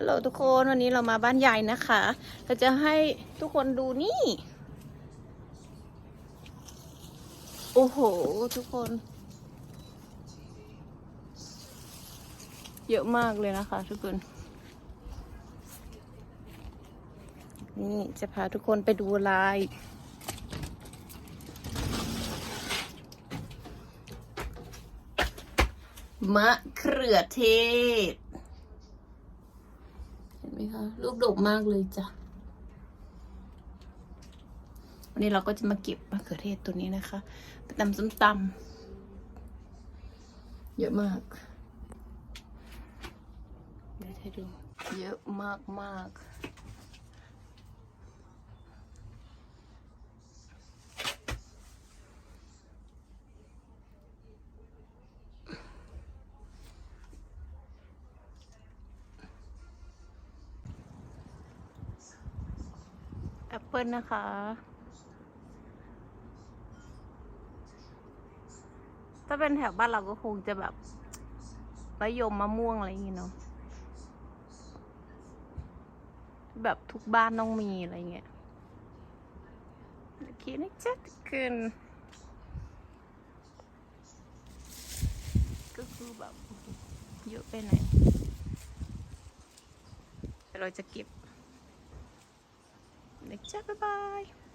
ฮัลโหลทุกคนวันนี้เรามาบ้านใหญ่นะคะเราจะให้ทุกคนดูนี่ โอ้โห ทุกคน เยอะมากเลยนะคะ ทุกคน นี่จะพาทุกคนไปดูลาย มะเขือเทศ ไหมคะ ลูกดกมากเลยจ้ะ วันนี้เราก็จะมาเก็บมะเขือเทศตัวนี้นะคะไปตำส้มตำเยอะมาก เดี๋ยวให้ดู เยอะมากมาก แอปเปิลนะคะ ถ้าเป็นแถวบ้านเราก็คงจะแบบมะยมมะม่วงอะไรอย่างเงี้เนาะ แบบทุกบ้านต้องมีอะไรเงี้ยโอเคนะจ๊ะทุกคนก็คือแบบเยอะไปไหนอยเดี๋ยวเราจะเก็บ นะจ๊ะบ๊ายบาย